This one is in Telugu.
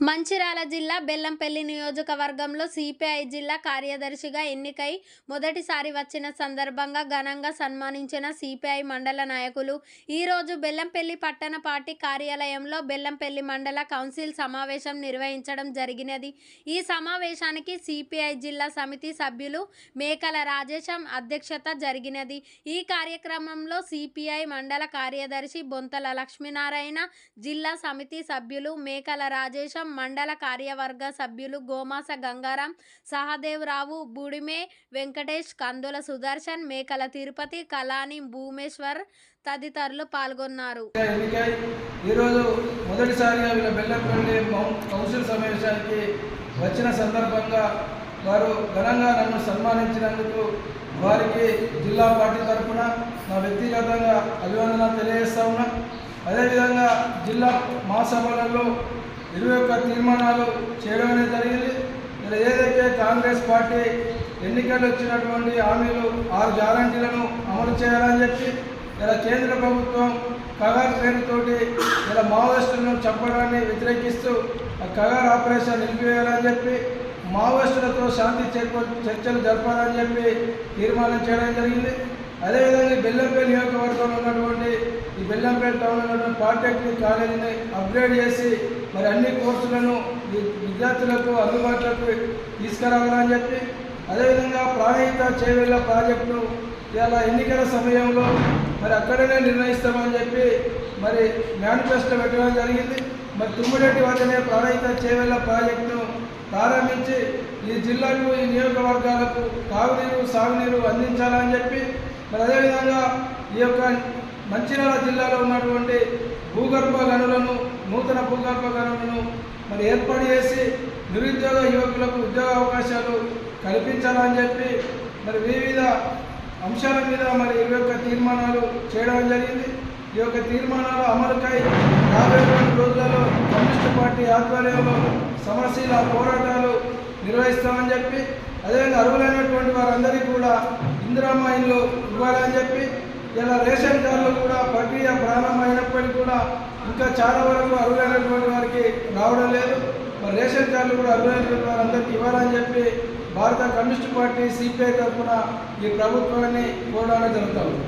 మంచిర్యాల జిల్లా బెల్లంపల్లి నియోజకవర్గంలో సిపిఐ జిల్లా కార్యదర్శిగా ఎన్నికై మొదటిసారి వచ్చిన సందర్భంగా ఘనంగా సన్మానించిన సిపిఐ మండల నాయకులు ఈరోజు బెల్లంపల్లి పట్టణ పార్టీ కార్యాలయంలో బెల్లంపల్లి మండల కౌన్సిల్ సమావేశం నిర్వహించడం జరిగినది. ఈ సమావేశానికి సిపిఐ జిల్లా సమితి సభ్యులు మేకల రాజేశం అధ్యక్షత జరిగినది. ఈ కార్యక్రమంలో సిపిఐ మండల కార్యదర్శి బొంతల లక్ష్మీనారాయణ జిల్లా సమితి సభ్యులు మేకల రాజేశం మండల కార్యవర్గ సభ్యులు గోమాస గంగారాం సహదేవరావు బుడిమే వెంకటేష్ కందుల సుదర్శన్ మేకల తిరుపతి కళాని భూమేశ్వర్ తదితరులు పాల్గొన్నారు. ఈరోజు మొదటిసారిగా వీళ్ళ బెల్లంపల్లి కౌన్సిల్ సమావేశానికి వచ్చిన సందర్భంగా వారు ఘనంగా నన్ను సన్మానించినందుకు వారికి జిల్లా పార్టీ తరఫున నా వ్యక్తిగతంగా అభివందన తెలియజేస్తా ఉన్నా. అదేవిధంగా జిల్లా మహాసభలలో ఇరవై ఒక్క తీర్మానాలు చేయడం అనేది జరిగింది. ఇలా ఏదైతే కాంగ్రెస్ పార్టీ ఎన్నికలు వచ్చినటువంటి హామీలు ఆరు గ్యారంటీలను అమలు చేయాలని చెప్పి ఇలా కేంద్ర ప్రభుత్వం కగార్ పేరుతోటి ఇలా మావోయిస్టులను చంపడాన్ని వ్యతిరేకిస్తూ ఆ కగార్ ఆపరేషన్ నిలిపివేయాలని చెప్పి మావోయిస్టులతో శాంతి చర్చలు జరపాలని చెప్పి తీర్మానం చేయడం జరిగింది. అదేవిధంగా ఈ బెల్లంపల్లి నియోజకవర్గంలో ఉన్నటువంటి ఈ బెల్లంపేట టౌన్లో ఉన్నటువంటి పాలిటెక్నిక్ కాలేజీని అప్గ్రేడ్ చేసి మరి అన్ని కోర్సులను విద్యార్థులకు అందుబాటులోకి తీసుకురావాలని చెప్పి అదేవిధంగా ప్రాణహిత చేవేళ్ళ ప్రాజెక్టు ఇలా ఎన్నికల సమయంలో మరి అక్కడనే నిర్ణయిస్తామని చెప్పి మరి మేనిఫెస్టో పెట్టడం జరిగింది. మరి తుమ్మిరెడ్డి వద్దనే ప్రాణహిత చేవేళ్ళ ప్రాజెక్టును ప్రారంభించి ఈ జిల్లాకు ఈ నియోజకవర్గాలకు తాగునీరు సాగునీరు అందించాలని చెప్పి మరి అదేవిధంగా ఈ యొక్క మంచిర్యాల జిల్లాలో ఉన్నటువంటి భూగర్భ గనులను నూతన భూగర్భ గనులను మరి ఏర్పాటు చేసి నిరుద్యోగ యువకులకు ఉద్యోగ అవకాశాలు కల్పించాలని చెప్పి మరి వివిధ అంశాల మీద మరి ఈ యొక్క తీర్మానాలు చేయడం జరిగింది. ఈ యొక్క తీర్మానాల అమలుకై యాభై రెండు రోజులలో కమ్యూనిస్ట్ పార్టీ ఆధ్వర్యంలో సమరశీల పోరాటాలు నిర్వహిస్తామని చెప్పి అదేవిధంగా అర్హులైనటువంటి వారందరికీ కూడా ఇందిరామ్మ ఇల్లు ఇవ్వాలని చెప్పి ఇలా రేషన్ కార్డులు కూడా ప్రక్రియ ప్రారంభమైనప్పటికీ కూడా ఇంకా చాలా వరకు అర్హులైనటువంటి వారికి రావడం లేదు. మరి రేషన్ కార్డులు కూడా అర్హులైనటువంటి వారందరికీ ఇవ్వాలని చెప్పి భారత కమ్యూనిస్ట్ పార్టీ సిపిఐ తరఫున ఈ ప్రభుత్వాన్ని కోరడానికి జరుగుతూ ఉంది.